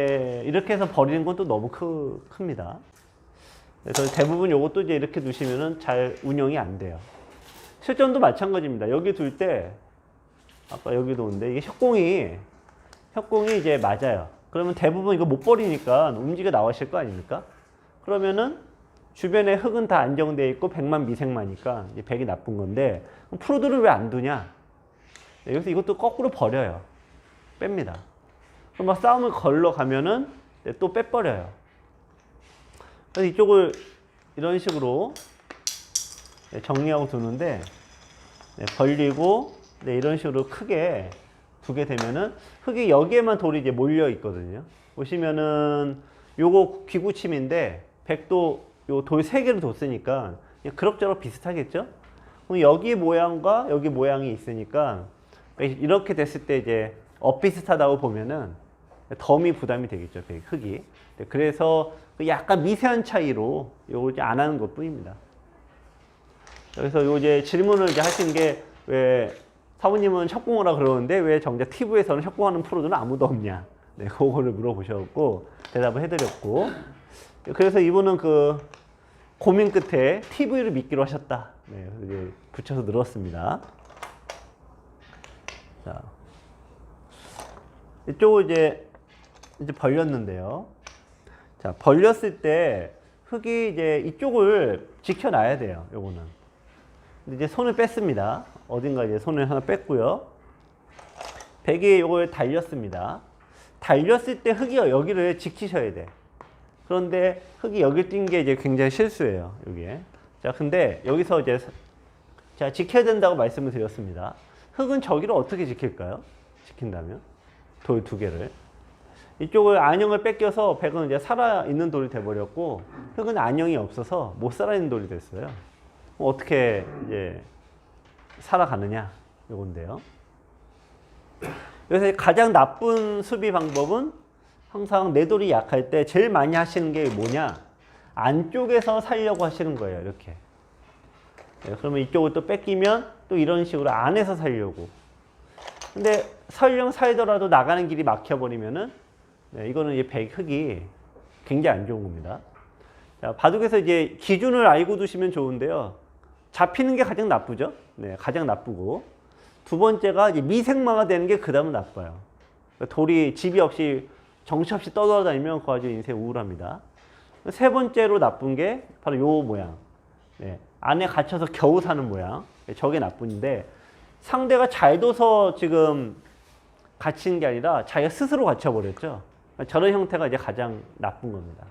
예, 이렇게 해서 버리는 건또 너무 크, 큽니다. 그래서 대부분 요것도 이제 이렇게 두시면은 잘 운영이 안 돼요. 실전도 마찬가지입니다. 여기 둘 때, 아까 여기도 오는데, 이게 협공이, 협공이 이제 맞아요. 그러면 대부분 이거 못 버리니까 움직여 나가실 거 아닙니까? 그러면은 주변에 흙은 다 안정되어 있고 백만 미생마니까 이제 백이 나쁜 건데, 프로드를 왜안 두냐? 네, 여기서 이것도 거꾸로 버려요. 뺍니다. 그럼 막 싸움을 걸러 가면은 네, 또 빼버려요. 그래서 이쪽을 이런 식으로 네, 정리하고 두는데 네, 벌리고 네, 이런 식으로 크게 두게 되면은 흙이 여기에만 돌이 이제 몰려 있거든요. 보시면은 요거 귀구침인데 백도 요 돌 세 개를 뒀으니까 그럭저럭 비슷하겠죠? 그럼 여기 모양과 여기 모양이 있으니까 이렇게 됐을 때 이제 엇비슷하다고 보면은 덤이 부담이 되겠죠, 백- 흙이. 네, 그래서 그 약간 미세한 차이로 요걸 이제 안 하는 것 뿐입니다. 그래서 요 이제 질문을 이제 하신 게 왜 사부님은 협공하라 그러는데 왜 정작 TV에서는 협공하는 프로들은 아무도 없냐. 네, 그거를 물어보셨고 대답을 해드렸고 그래서 이분은 그 고민 끝에 TV를 믿기로 하셨다. 네, 이제 붙여서 늘었습니다. 자, 이쪽을 이제 이제 벌렸는데요. 자, 벌렸을 때 흙이 이제 이쪽을 지켜놔야 돼요. 요거는. 이제 손을 뺐습니다. 어딘가 이제 손을 하나 뺐고요. 베개에 요걸 달렸습니다. 달렸을 때 흙이 여기를 지키셔야 돼. 그런데 흙이 여기 뛴 게 이제 굉장히 실수예요. 여기에. 자, 근데 여기서 이제 자, 지켜야 된다고 말씀을 드렸습니다. 흙은 저기를 어떻게 지킬까요? 지킨다면? 돌 두 개를. 이쪽을 안형을 뺏겨서 백은 이제 살아있는 돌이 돼버렸고 흙은 안형이 없어서 못 살아있는 돌이 됐어요. 어떻게 이제 살아가느냐 이건데요. 그래서 가장 나쁜 수비 방법은 항상 내 돌이 약할 때 제일 많이 하시는 게 뭐냐? 안쪽에서 살려고 하시는 거예요. 이렇게. 네, 그러면 이쪽을 또 뺏기면 또 이런 식으로 안에서 살려고. 근데 설령 살더라도 나가는 길이 막혀버리면은 네, 이거는 이제 백 흙이 굉장히 안 좋은 겁니다. 자, 바둑에서 이제 기준을 알고 두시면 좋은데요. 잡히는 게 가장 나쁘죠. 네, 가장 나쁘고 두 번째가 이제 미생마가 되는 게 그다음은 나빠요. 그러니까 돌이 집이 없이 정처 없이 떠돌아다니면 그 아주 인생 우울합니다. 세 번째로 나쁜 게 바로 요 모양. 네, 안에 갇혀서 겨우 사는 모양. 네, 저게 나쁜데 상대가 잘 둬서 지금 갇힌 게 아니라 자기가 스스로 갇혀버렸죠. 저런 형태가 이제 가장 나쁜 겁니다.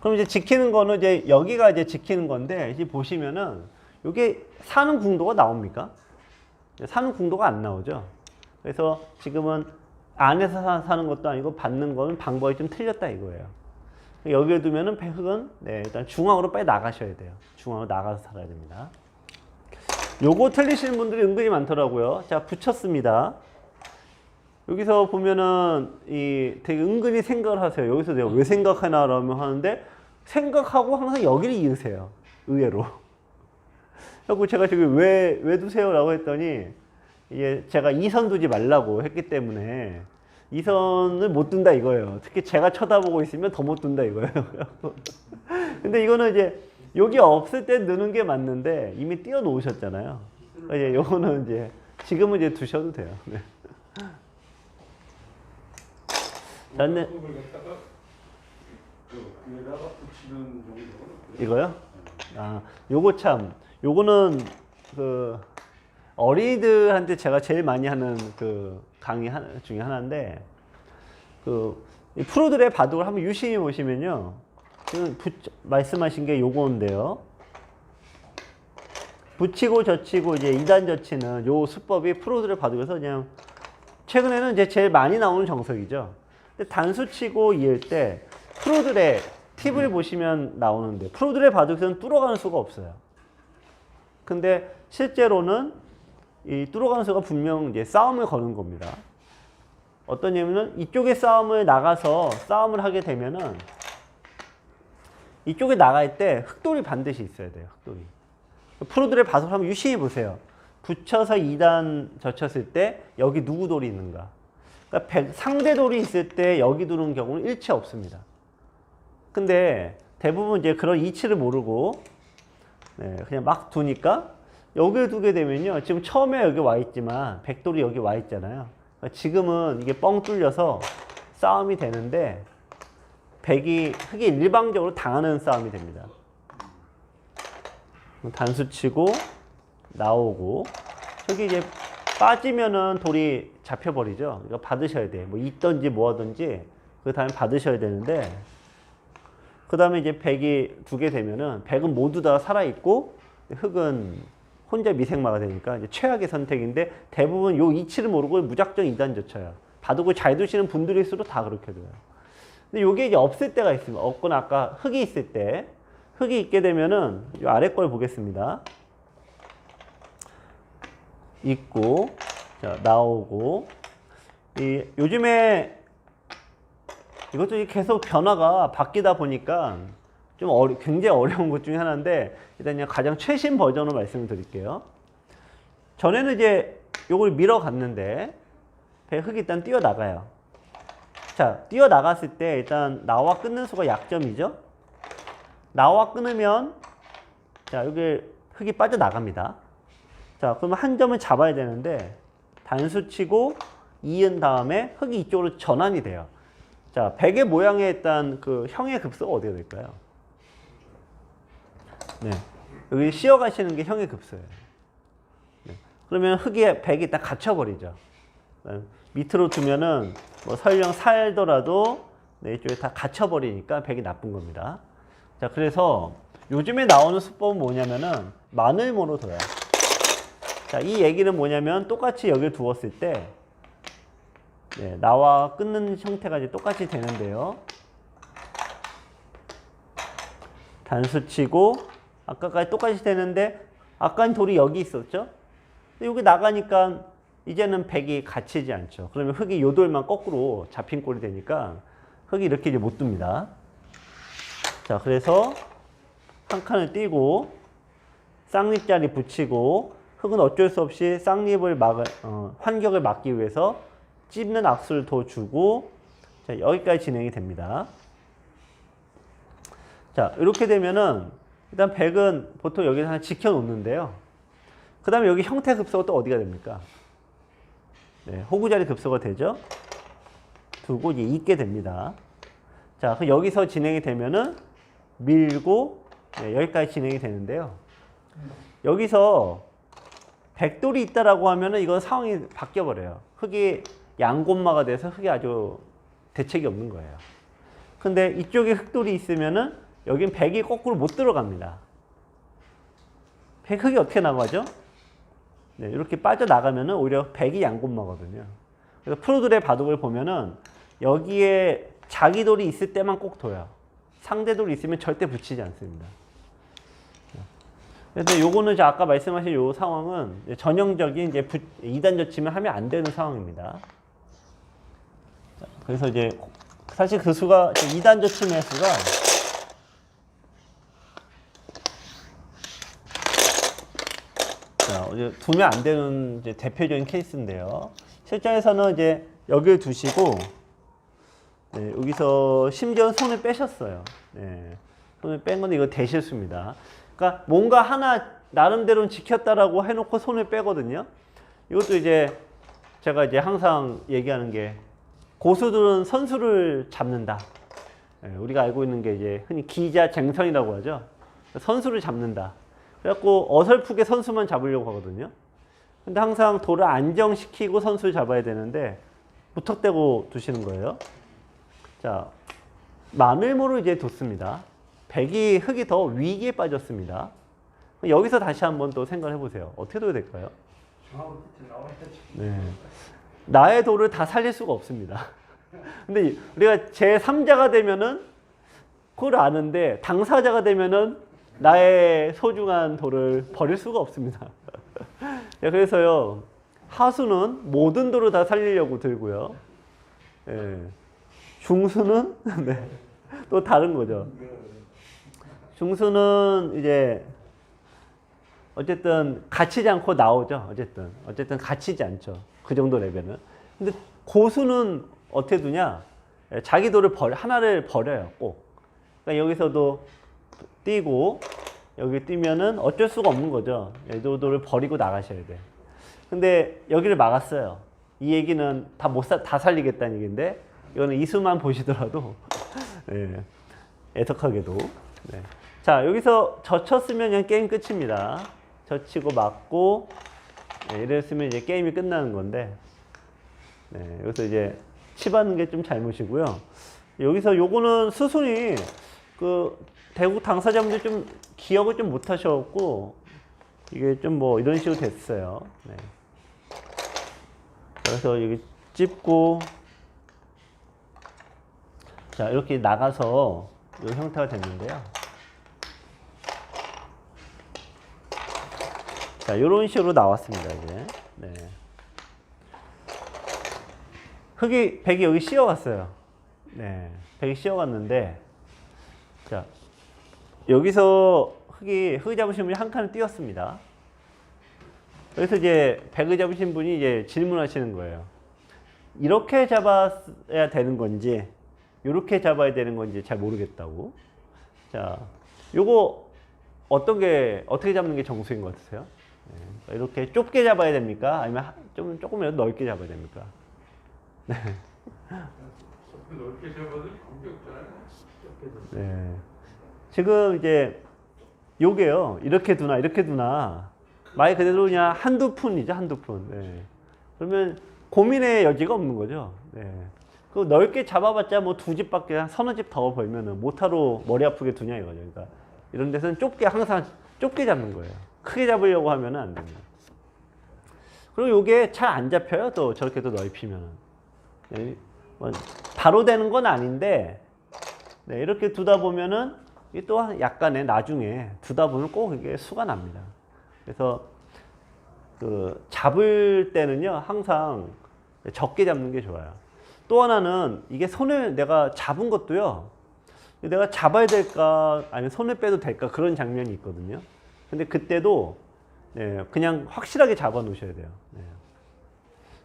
그럼 이제 지키는 거는 이제 여기가 이제 지키는 건데 이제 보시면은 이게 사는 궁도가 나옵니까? 사는 궁도가 안 나오죠. 그래서 지금은 안에서 사- 사는 것도 아니고 받는 거는 방법이 좀 틀렸다 이거예요. 여기에 두면은 흑은 네, 일단 중앙으로 빨리 나가셔야 돼요. 중앙으로 나가서 살아야 됩니다. 요거 틀리시는 분들이 은근히 많더라고요. 자, 붙였습니다. 여기서 보면은 이 되게 은근히 생각을 하세요. 여기서 내가 왜 생각하나 라면 하는데 생각하고 항상 여기를 이으세요. 의외로. 그리고 제가 지금 왜, 왜 두세요 라고 했더니 이게 제가 이선 두지 말라고 했기 때문에 이선을 못 둔다 이거예요. 특히 제가 쳐다보고 있으면 더 못 둔다 이거예요. 근데 이거는 이제 여기 없을 때 넣는 게 맞는데 이미 띄워 놓으셨잖아요. 이제 요거는 이제 지금은 이제 두셔도 돼요. 네. 갖다가 그. 이거요? 아, 요거 참, 요거는 그 어린이들한테 제가 제일 많이 하는 그 강의 하나, 중에 하나인데 그이 프로들의 바둑을 한번 유심히 보시면요. 지금 부, 말씀하신 게 요거인데요. 붙이고 젖히고 이제 이단 젖히는 요 수법이 프로들의 바둑에서 그냥 최근에는 이제 제일 많이 나오는 정석이죠. 근데 단수 치고 이을 때 프로들의 팁을 보시면 나오는데 프로들의 바둑에서는 뚫어가는 수가 없어요. 근데 실제로는 이 뚫어가는 수가 분명 이제 싸움을 거는 겁니다. 어떤 예면은 이쪽에 싸움을 나가서 싸움을 하게 되면은 이쪽에 나갈 때 흑돌이 반드시 있어야 돼요. 흑돌이. 프로들의 바둑을 한번 유심히 보세요. 붙여서 2단 젖혔을 때 여기 누구 돌이 있는가. 그러니까 백- 상대 돌이 있을 때 여기 두는 경우는 일체 없습니다. 근데 대부분 이제 그런 이치를 모르고 네, 그냥 막 두니까 여기에 두게 되면요. 지금 처음에 여기 와 있지만 백돌이 여기 와 있잖아요. 그러니까 지금은 이게 뻥 뚫려서 싸움이 되는데 백이 흑이 일방적으로 당하는 싸움이 됩니다. 단수 치고 나오고 저기 이제 빠지면은 돌이 잡혀버리죠. 이거 받으셔야 돼. 뭐 있던지 뭐 하든지 그 다음에 받으셔야 되는데 그 다음에 이제 백이 두게 되면은 백은 모두 다 살아있고 흑은 혼자 미생마가 되니까 이제 최악의 선택인데 대부분 요 이치를 모르고 무작정 이단 젖혀요. 바둑을 잘 두시는 분들일수록 다 그렇게 돼요. 근데 요게 이제 없을 때가 있습니다. 없거나 아까 흑이 있을 때 흑이 있게 되면은 요 아래 걸 보겠습니다. 있고 자 나오고 이 요즘에 이것도 계속 변화가 바뀌다 보니까 좀 어려, 굉장히 어려운 것 중에 하나인데 일단 그냥 가장 최신 버전으로 말씀을 드릴게요. 전에는 이제 요걸 밀어 갔는데 배 흑이 일단 뛰어나가요. 자, 뛰어나갔을 때 일단 나와 끊는 수가 약점이죠. 나와 끊으면 자, 여기 흑이 빠져나갑니다. 자, 그러면 한 점을 잡아야 되는데 단수 치고 이은 다음에 흑이 이쪽으로 전환이 돼요. 자, 백의 모양에 일단 그 형의 급수가 어디가 될까요? 네. 여기 씌어 가시는 게 형의 급수예요. 네. 그러면 흑이 백이 일단 갇혀 버리죠. 네. 밑으로 두면은 뭐 설령 살더라도 네, 이쪽에 다 갇혀 버리니까 백이 나쁜 겁니다. 자, 그래서 요즘에 나오는 수법은 뭐냐면은 마늘모로 둬요. 자, 이 얘기는 뭐냐면 똑같이 여기를 두었을 때 네, 나와 끊는 형태가 이제 똑같이 되는데요. 단수 치고 아까까지 똑같이 되는데 아까는 돌이 여기 있었죠? 여기 나가니까 이제는 백이 갇히지 않죠. 그러면 흑이 요 돌만 거꾸로 잡힌 꼴이 되니까 흑이 이렇게 이제 못 둡니다. 자, 그래서 한 칸을 띄고 쌍립자리 붙이고 흑은 어쩔 수 없이 쌍립을 막 어, 환격을 막기 위해서 찝는 악수를 더 주고 자, 여기까지 진행이 됩니다. 자, 이렇게 되면은 일단 백은 보통 여기서 하나 지켜 놓는데요. 그 다음에 여기 형태 급소가 또 어디가 됩니까? 네, 호구자리 급소가 되죠. 두고 이제 있게 됩니다. 자, 그럼 여기서 진행이 되면은 밀고 네, 여기까지 진행이 되는데요. 여기서 백돌이 있다라고 하면은 이건 상황이 바뀌어 버려요. 흑이 양곤마가 돼서 흑이 아주 대책이 없는 거예요. 근데 이쪽에 흑돌이 있으면은 여긴 백이 거꾸로 못 들어갑니다. 백 흑이 어떻게 나가죠? 네, 이렇게 빠져나가면은 오히려 백이 양곤마거든요. 그래서 프로들의 바둑을 보면은 여기에 자기 돌이 있을 때만 꼭 둬요. 상대 돌이 있으면 절대 붙이지 않습니다. 그래서 요거는 이제 아까 말씀하신 요 상황은 전형적인 이제 부, 2단 젖히면 하면 안 되는 상황입니다. 자, 그래서 이제 사실 그 수가 2단 젖힘의 수가 자, 이제 두면 안 되는 대표적인 케이스인데요. 실전에서는 이제 여기를 두시고 네, 여기서 심지어 손을 빼셨어요. 네, 손을 뺀 건데 이거 대실수입니다. 그러니까 뭔가 하나 나름대로는 지켰다라고 해놓고 손을 빼거든요. 이것도 이제 제가 이제 항상 얘기하는 게 고수들은 선수를 잡는다. 예, 우리가 알고 있는 게 이제 흔히 기자 쟁선이라고 하죠. 선수를 잡는다. 그래갖고 어설프게 선수만 잡으려고 하거든요. 근데 항상 돌을 안정시키고 선수를 잡아야 되는데 무턱대고 두시는 거예요. 자, 마늘모로 이제 뒀습니다. 백이 흙이 더 위기에 빠졌습니다. 여기서 다시 한번 또 생각을 해보세요. 어떻게 둬야 될까요? 네. 나의 돌을 다 살릴 수가 없습니다. 근데 우리가 제 3자가 되면은 그걸 아는데 당사자가 되면은 나의 소중한 돌을 버릴 수가 없습니다. 네, 그래서요 하수는 모든 돌을 다 살리려고 들고요. 예. 중수는 네. 또 다른 거죠. 중수는 이제 어쨌든 갇히지 않고 나오죠. 어쨌든 어쨌든 갇히지 않죠. 그 정도 레벨은. 근데 고수는 어떻게 두냐? 예, 자기 돌을 버 하나를 버려요, 꼭. 그러니까 여기서도 뛰고 여기 뛰면은 어쩔 수가 없는 거죠. 이 돌을 버리고 나가셔야 돼. 근데 여기를 막았어요. 이 얘기는 다 못다 살리겠다는 얘기인데 이거는 이수만 보시더라도 예, 애석하게도. 네. 자 여기서 젖혔으면 그냥 게임 끝입니다. 젖히고 맞고 네, 이랬으면 이제 게임이 끝나는 건데 네, 여기서 이제 치받는 게 좀 잘못이고요. 여기서 요거는 수순이 그 대구 당사자분들 좀 기억을 좀 못하셨고 이게 좀 뭐 이런 식으로 됐어요. 네. 그래서 여기 찝고 자 이렇게 나가서 이 형태가 됐는데요. 자 이런 식으로 나왔습니다 이제. 네. 흙이 백이 여기 씌어갔어요. 네, 백이 씌어갔는데 자 여기서 흙이 흙 잡으신 분이 한 칸을 띄었습니다. 그래서 이제 백을 잡으신 분이 이제 질문하시는 거예요. 이렇게 잡아야 되는 건지, 이렇게 잡아야 되는 건지 잘 모르겠다고. 자, 요거 어떤 게 어떻게 잡는 게 정수인 것 같으세요? 네, 이렇게 좁게 잡아야 됩니까? 아니면 하- 좀 조금이라도 넓게 잡아야 됩니까? 넓게 잡아도 공격잖아요. 네. 지금 이제 요게요. 이렇게 두나 이렇게 두나 말 그대로 그냥 한두 푼이죠. 한두 푼. 네. 그러면 고민의 여지가 없는 거죠. 네. 그 넓게 잡아봤자 뭐 두 집밖에 한 서너 집 더 벌면은 못하러 머리 아프게 두냐 이거죠. 그러니까 이런 데서는 좁게 항상 좁게 잡는 거예요. 크게 잡으려고 하면은 안 됩니다. 그리고 요게 잘 안 잡혀요. 또 저렇게 또 넓히면은. 네. 뭐 바로 되는 건 아닌데 네, 이렇게 두다 보면은 이게 또 약간의 나중에 두다 보면 꼭 이게 수가 납니다. 그래서 그 잡을 때는요 항상 적게 잡는 게 좋아요. 또 하나는 이게 손을 내가 잡은 것도요 내가 잡아야 될까 아니면 손을 빼도 될까 그런 장면이 있거든요. 근데 그때도 네, 그냥 확실하게 잡아 놓으셔야 돼요. 네.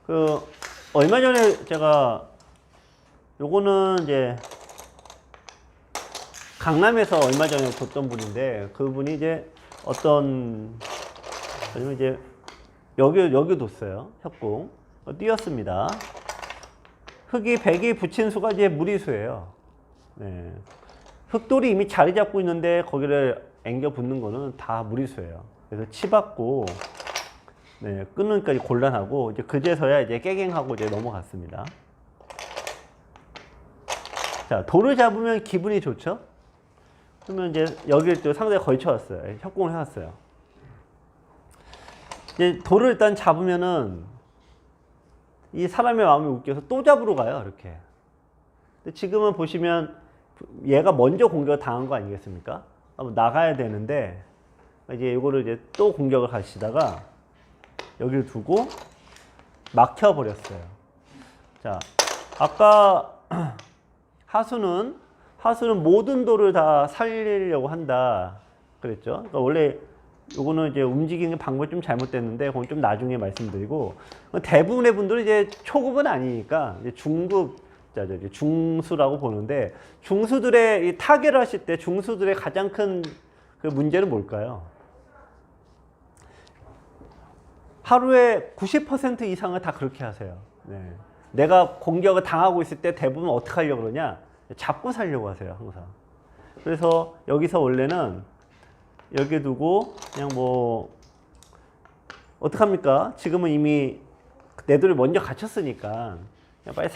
그 얼마 전에 제가 요거는 이제 강남에서 얼마 전에 뒀던 분인데 그분이 이제 어떤 아니면 이제 여기 여기 뒀어요 협공 어, 띄었습니다 흙이 백이 붙인 수가 이제 무리수예요 네. 흙돌이 이미 자리 잡고 있는데 거기를 앵겨 붙는 거는 다 무리수예요 그래서 치받고 네, 끊는까지 곤란하고 이제 그제서야 이제 깨갱하고 이제 넘어갔습니다. 자, 돌을 잡으면 기분이 좋죠? 그러면 이제 여기를 또 상대가 걸쳐왔어요. 협공을 해왔어요. 이제 돌을 일단 잡으면은 이 사람의 마음이 웃겨서 또 잡으러 가요, 이렇게. 근데 지금은 보시면 얘가 먼저 공격을 당한 거 아니겠습니까? 그럼 나가야 되는데 이제 이거를 이제 또 공격을 가시다가 여기를 두고 막혀 버렸어요. 자, 아까 하수는 하수는 모든 돌을 다 살리려고 한다 그랬죠. 그러니까 원래 요거는 이제 움직이는 방법이 좀 잘못됐는데 그건 좀 나중에 말씀드리고 대부분의 분들은 이제 초급은 아니니까 이제 중급 자, 저 중수라고 보는데 중수들의 이 타결을 하실 때 중수들의 가장 큰 그 문제는 뭘까요? 하루에 90% 이상을 다 그렇게 하세요. 네. 내가 공격을 당하고 있을 때 대부분 어떻게 하려고 그러냐? 잡고 살려고 하세요, 항상. 그래서 여기서 원래는 여기 두고 그냥 뭐 어떡합니까? 지금은 이미 내 돌이 먼저 갇혔으니까 그냥 빨리